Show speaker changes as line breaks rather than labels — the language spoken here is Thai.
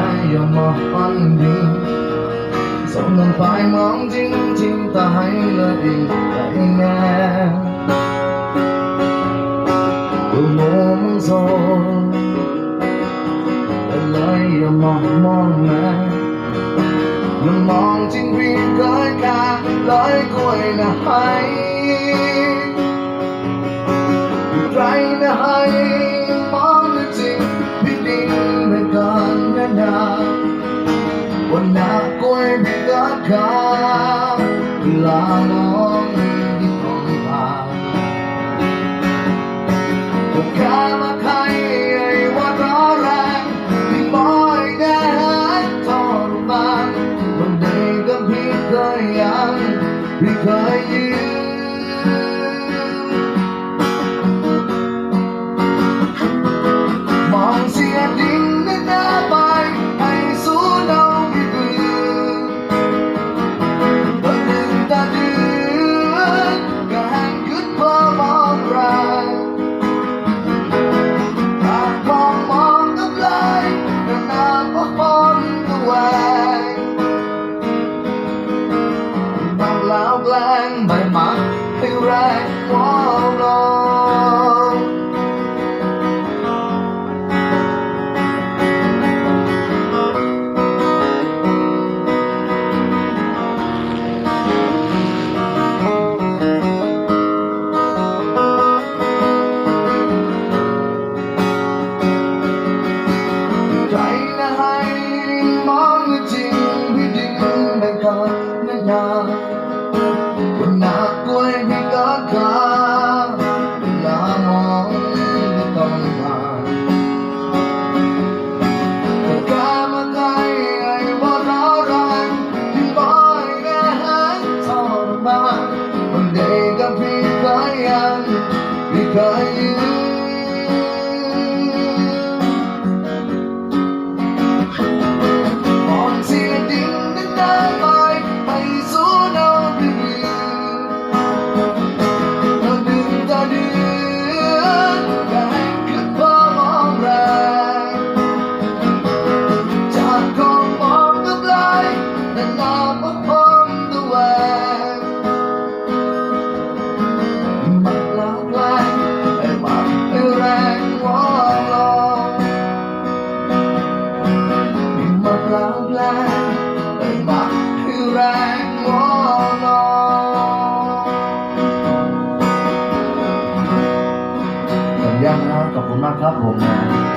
ายอย่ามาฟันดีส่งลงไปมองจริงจริงตายเลยอีกแง่ดูโมมึงโซเลยอย่ามองมองนะมันมองจริงพี่ก้อยกาลอยกล้วยนะให้ kau lalong ditompa Pertama kali iwat orang di boydahan torman Mendengar hidayah right Thank you. ังครับขอบคุณมากครับผม